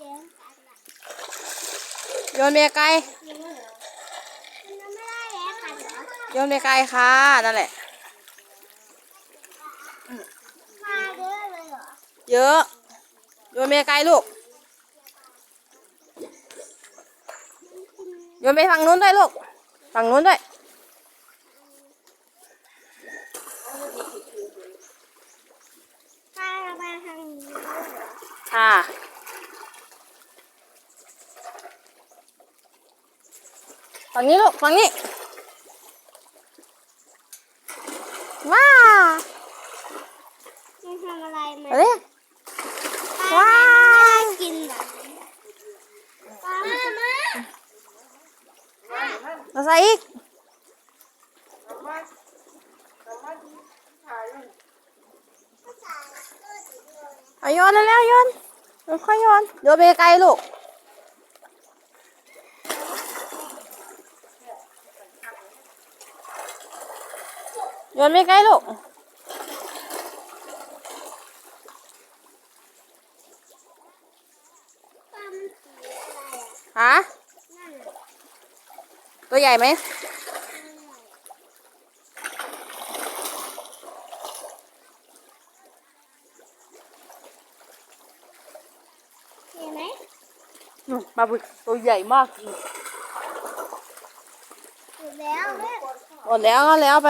เลี้ยงกันละโยนเมียไกลมันไม่ได้เลี้ยงกันเหรอโยนเมียไกลค่ะนั่นแหละมาเยอะเลยเหรอเยอะโยนเมียไกลลูกโยนไปฝั่งนู้นด้วยลูกฝั่งนู้นด้วยมามาทางนี้เหรอค่ะ ฝั่งนี้ลูกฝั่งนี้ว้ามันทำอะไรมันเอาดิว้าว้ายกินเหรอปลามามาใส่อีกเอาโยนเร็วๆโยนค่อยๆโยนโยนไปไกลลูก โยนไปไกลลูกปลามันสีอะไรอะฮะนั่นน่ะตัวใหญ่ไหมเห็นไหมนู่นปลาบึกตัวใหญ่มากจริงถูกแล้วแม่หมดแล้วก็แล้วไป